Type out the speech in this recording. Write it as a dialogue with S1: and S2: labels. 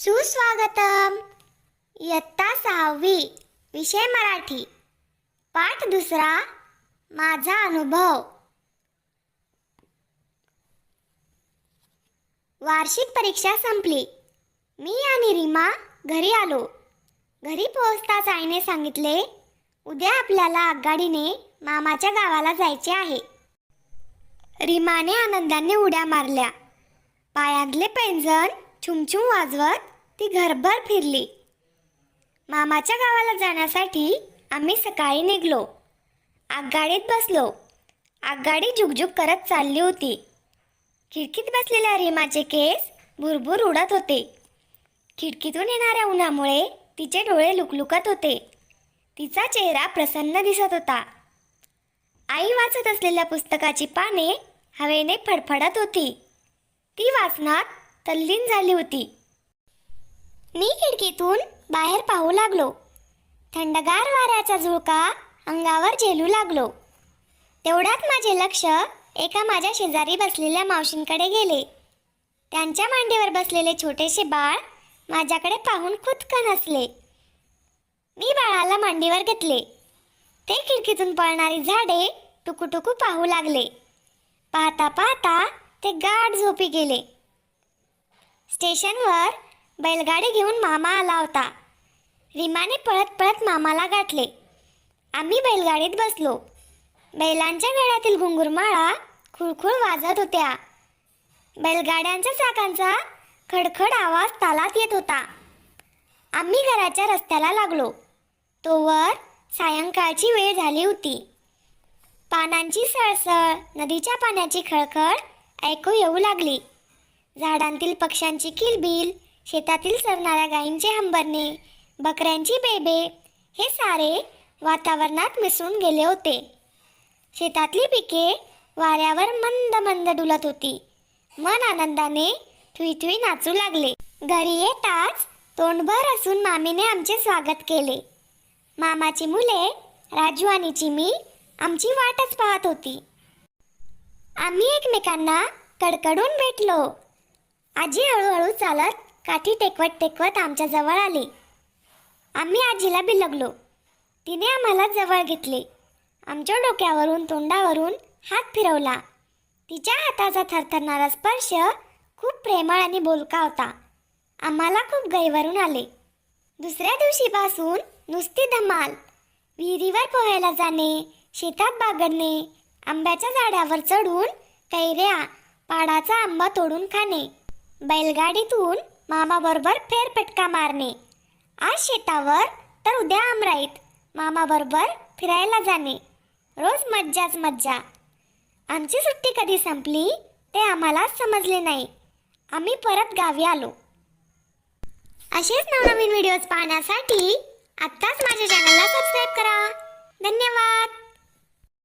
S1: सुस्वागतम। इयत्ता सहावी विषय मराठी। पाठ दुसरा माझा अनुभव। वार्षिक परीक्षा संपली. मी आणि रीमा घरी आलो. घरी पोहोचताच आईने सांगितले उद्या आपल्याला आगगाडीने मामाच्या गावाला जायचे आहे. रीमाने आनंदाने उड्या मारल्या. पायातले पैंजण छुमछुम वाजवत ती घरभर फिरली. मामाच्या गावाला जाण्यासाठी आम्ही सकाळी निघलो. आगगाडीत बसलो. आगगाडी झुकझुक करत चालली होती. खिडकीत बसलेल्या रीमाचे केस भुरभुर उडत होते. खिडकीतून येणाऱ्या उन्हामुळे तिचे डोळे लुकलुकत होते. तिचा चेहरा प्रसन्न दिसत होता. आई वाचत असलेल्या पुस्तकाची पाने हवेने फडफडत होती. ती वाचनात तल्लीन झाली होती. मी खिडकीतून बाहेर पाहू लागलो. थंडगार वाऱ्याचा झुळका अंगावर झेलू लागलो. तेवढ्यात माझे लक्ष एका माझ्या शेजारी बसलेल्या मावशींकडे गेले. त्यांच्या मांडीवर बसलेले छोटेसे बाळ माझ्याकडे पाहून खुदकन हसले. मी बाळाला मांडीवर घेतले. ते खिडकीतून पळणारी झाडे टुकूटुकू पाहू लागले. पाहता पाहता ते गाढ झोपी गेले. स्टेशनवर बैलगाडी घेऊन मामा आला होता. रिमाने पळत पळत मामाला गाठले. आम्ही बैलगाडीत बसलो. बैलांच्या गळ्यातील घुंगुरमाळा खुळखुळ वाजत होत्या. बैलगाड्यांच्या चाकांचा खडखड आवाज तालात येत होता. आम्ही घराच्या रस्त्याला लागलो. तोवर सायंकाळची वेळ झाली होती. पानांची सळसळ नदीच्या पाण्याची खळखळ ऐकू येऊ लागली. झाडांतील पक्ष्यांची किलबिल शेतातील सरणाऱ्या गायींचे हंबरणे बकऱ्यांची बेबे हे सारे वातावरणात मिसळून गेले होते. शेतातली पिके वाऱ्यावर मंद मंद डुलत होती. मन आनंदाने थुई थुई नाचू लागले. घरी येताच तोंडभर असून मामीने आमचे स्वागत केले. मामाची मुले राजू आणि चिमी आमची वाटच पाहत होती. आम्ही एकमेकांना कडकडून भेटलो. आजी हळूहळू चालत काठी टेकवत टेकवत आमच्या जवळ आली. आम्ही आजीला बिलगलो. तिने आम्हाला जवळ घेतले. आमच्या डोक्यावरून तोंडावरून हात फिरवला. तिच्या हाताचा थरथरणारा स्पर्श खूप प्रेमळ आणि बोलका होता. आम्हाला खूप गैवरून आले. दुसऱ्या दिवशीपासून नुसती धमाल. विहिरीवर पोहायला जाणे शेतात बागडणे आंब्याच्या झाडावर चढून कैऱ्या पाडाचा आंबा तोडून खाणे बैलगाडीतून मामाबरोबर फेरफटका मारणे. आज शेतावर तर उद्या आमराईत मामाबरोबर फिरायला जाणे. रोज मज्जाच मज्जा. आमची सुट्टी कधी संपली ते आम्हाला समजले नाही. आम्ही परत गावी आलो. असेच नवनवीन व्हिडिओज पाहण्यासाठी आत्ताच माझ्या चॅनलला सबस्क्राईब करा. धन्यवाद.